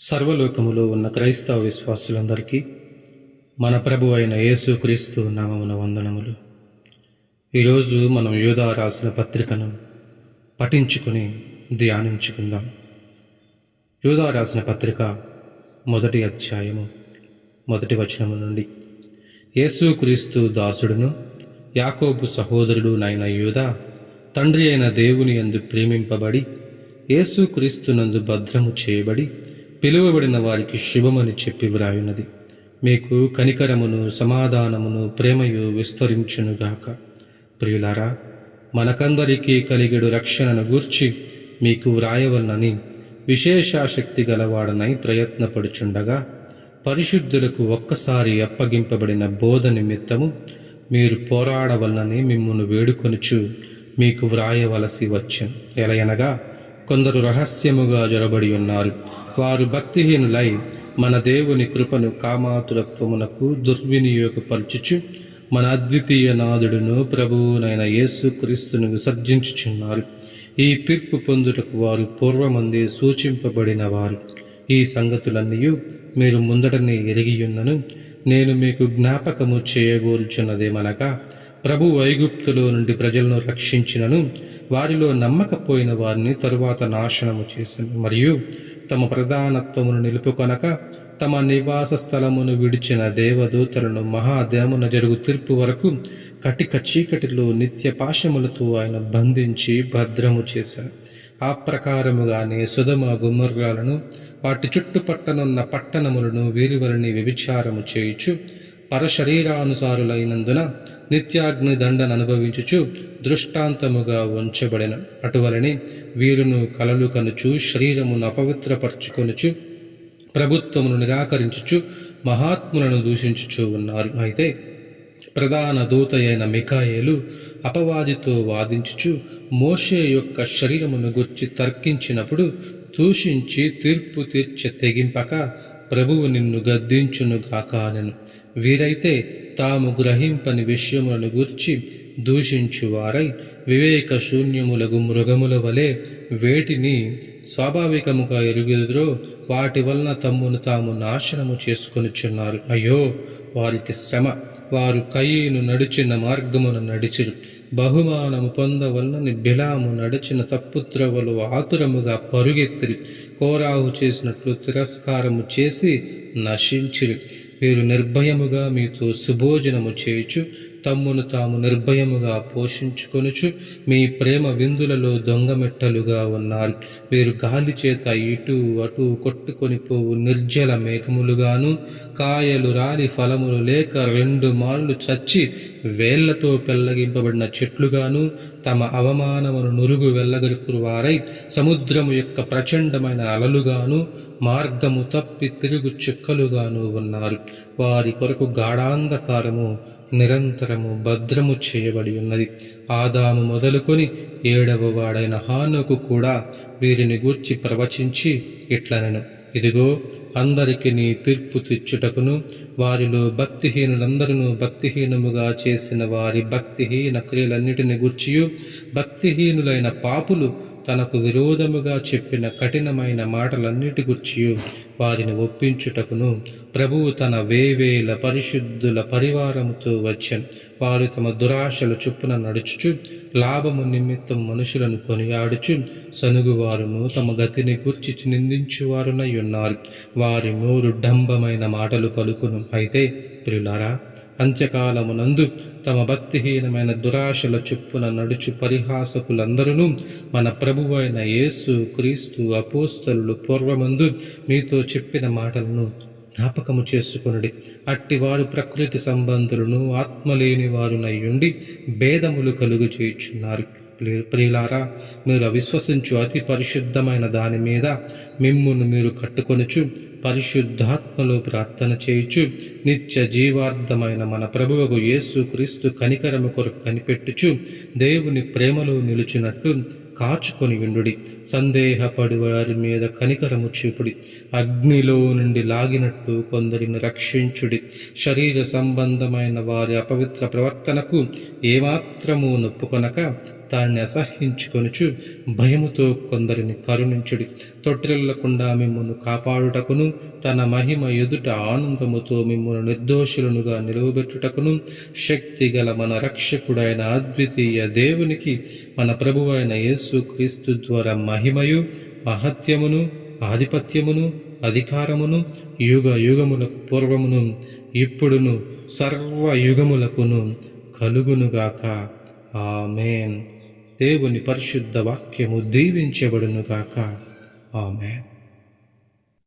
సర్వలోకములో ఉన్న క్రైస్తవ విశ్వాసులందరికీ మన ప్రభు అయిన యేసుక్రీస్తు నామమున వందనములు. ఈరోజు మనం యోధా రాసిన పత్రికను పఠించుకుని ధ్యానించుకుందాం. యోధా రాసిన పత్రిక మొదటి అధ్యాయము మొదటి వచనము నుండి. యేసుక్రీస్తు దాసుడును యాకోబు సహోదరుడు నైన యూదా తండ్రి అయిన దేవుని యందు ప్రేమింపబడి యేసుక్రీస్తునందు భద్రము చేయబడి పిలువబడిన వారికి శుభమని చెప్పి వ్రాయున్నది. మీకు కనికరమును సమాధానమును ప్రేమయు విస్తరించునుగాక. ప్రియులారా మనకందరికీ కలిగడు రక్షణను గూర్చి మీకు వ్రాయవలనని విశేషాశక్తి గలవాడనై ప్రయత్నపడుచుండగా పరిశుద్ధులకు ఒక్కసారి అప్పగింపబడిన బోధ నిమిత్తము మీరు పోరాడవలనని మిమ్మును వేడుకొనుచు మీకు వ్రాయవలసి వచ్చింది ఎలయనగా కొందరు రహస్యముగా జొరబడి ఉన్నారు. వారు భక్తిహీనులై మన దేవుని కృపను కామాతురత్వమునకు దుర్వినియోగపరచుచు మన అద్వితీయ నాదుడును ప్రభువునైన యేసుక్రీస్తును విసర్జించుచున్నారు. ఈ తీర్పు పొందుటకు వారు పూర్వమందే సూచింపబడిన వారు. ఈ సంగతులన్నీ మీరు ముందటనే ఎరిగియున్నను నేను మీకు జ్ఞాపకము చేయగోల్చున్నదేమనగా ప్రభు ఐగుప్తులో నుండి ప్రజలను రక్షించినను వారిలో నమ్మకపోయిన వారిని తరువాత నాశనము చేసింది మరియు తమ ప్రధానత్వమును నిలుపుకొనక తమ నివాస స్థలమును విడిచిన దేవదూతలను మహాదినమున జరుగు తీర్పు వరకు కటిక చీకటిలో నిత్య పాశములతో ఆయన బంధించి భద్రము చేశారు. ఆ ప్రకారముగానే సుధమ గుమ్మర్రాలను వాటి చుట్టుపట్టనున్న పట్టణములను వీరివరిని వ్యభిచారము చేయుచు పరశరీరానుసారులైనందున నిత్యాగ్ని దండను అనుభవించుచు దృష్టాంతముగా ఉంచబడిన. అటువలని వీరును కలలు కనుచు శరీరమును అపవిత్రపరచుకొనుచు ప్రభుత్వమును నిరాకరించుచు మహాత్ములను దూషించుచూ ఉన్నారు. అయితే ప్రధాన దూత అయిన మికాయేలు అపవాదితో వాదించుచు మోషే యొక్క శరీరమును గుర్చి తర్కించినప్పుడు దూషించి తీర్పు తీర్చ తెగింపక ప్రభువు నిన్ను గద్దించునుగాక అనెను. వీరైతే తాము గ్రహింపని విషయములను గూర్చి దూషించువారై వివేక శూన్యములగు మృగముల వలె వేటిని స్వాభావికముగా ఎరుగుదురో వాటి వలన తమ్మును తాము నాశనము చేసుకొనిచున్నారు. అయ్యో వారికి శ్రమ. వారు కయ్యను నడిచిన మార్గమును నడిచిరు. బహుమానము పొందవలనని బిలాము నడిచిన తప్పుద్రవలు ఆతురముగా పరుగెత్తిరి. కోరాహు చేసినట్లు తిరస్కారము చేసి నశించిరి. మీరు నిర్భయముగా మీతో సుభోజనము చేయుచు తమ్మును తాము నిర్భయముగా పోషించుకొనుచు మీ ప్రేమ విందులలో దొంగమెట్టలుగా ఉన్నారు. వీరు గాలి చేత ఇటు అటు కొట్టుకొని పోవు నిర్జల మేఘములుగాను కాయలు రాలి ఫలములు లేక రెండు మార్లు చచ్చి వేళ్ళతో పెల్లగింపబడిన చెట్లుగాను తమ అవమానమును నురుగు వెళ్ళగలుకురు వారై సముద్రము యొక్క ప్రచండమైన అలలుగాను మార్గము తప్పి తిరుగు చుక్కలుగాను ఉన్నారు. వారి కొరకు గాఢాంధకారము నిరంతరము భద్రము చేయబడి ఉన్నది. ఆదాము మొదలుకొని ఏడవ వాడైన హానుకు కూడా వీరిని గూర్చి ప్రవచించి ఇట్లనెను. ఇదిగో అందరికి నీ తీర్పు తెచ్చుటకును వారిలో భక్తిహీనులందరూ భక్తిహీనముగా చేసిన వారి భక్తిహీన క్రియలన్నిటిని గూర్చియు భక్తిహీనులైన పాపులు తనకు విరోధముగా చెప్పిన కఠినమైన మాటలన్నిటి గుర్చియు. వారిని ఒప్పించుటకును ప్రభువు తన వేవేల పరిశుద్ధుల పరివారముతో వచ్చాను. వారు తమ దురాశలు చొప్పున నడుచుచు లాభము నిమిత్తం మనుషులను కొనియాడుచు సనుగువారును తమ గతిని గుర్చి నిందించువారునై ఉన్నారు. వారి నోరు డంబమైన మాటలు పలుకును. అయితే ప్రియులారా అంత్యకాలమునందు తమ భక్తిహీనమైన దురాశల చొప్పున నడుచు పరిహాసకులందరూ మన ప్రభువైన యేసు క్రీస్తు అపోస్తలు పూర్వమందు మీతో చెప్పిన మాటలను జ్ఞాపకము చేసుకునుడి. అట్టివారు ప్రకృతి సంబంధులను ఆత్మలేని వారునయ్యుండి భేదములు కలుగు చేయుచున్నారు. ప్రియులారా మీరు అవిశ్వసించు అతి పరిశుద్ధమైన దాని మీద మిమ్మును మీరు కట్టుకొనుచు పరిశుద్ధాత్మలో ప్రార్థన చేయుచు నిత్య జీవార్థమైన మన ప్రభువుకు యేసు క్రీస్తు కనికరము కొరకు కనిపెట్టుచు దేవుని ప్రేమలో నిలుచున్నట్టు కాచుకొని విండుడి. సందేహపడువారి మీద కనికరము చూపుడి. అగ్నిలో నుండి లాగినట్టు కొందరిని రక్షించుడి. శరీర సంబంధమైన వారి అపవిత్ర ప్రవర్తనకు ఏమాత్రము నొప్పుకొనక దాన్ని అసహ్యించుకొనుచు భయముతో కొందరిని కరుణించుడి. తొట్టిల్లకుండా మిమ్మల్ని కాపాడుటకును తన మహిమ ఎదుట ఆనందముతో మిమ్మల్ని నిర్దోషులనుగా నిలువబెట్టుటకును శక్తి గల మన రక్షకుడైన అద్వితీయ దేవునికి మన ప్రభువైన యేసు క్రీస్తు ద్వారా మహిమయు మహత్యమును ఆధిపత్యమును అధికారమును యుగ యుగములకు పూర్వమును ఇప్పుడును సర్వ యుగములకును కలుగునుగాక. ఆమెన్. దేవుని పరిశుద్ధ వాక్యము దీవించబడునుగాక. ఆమెన్.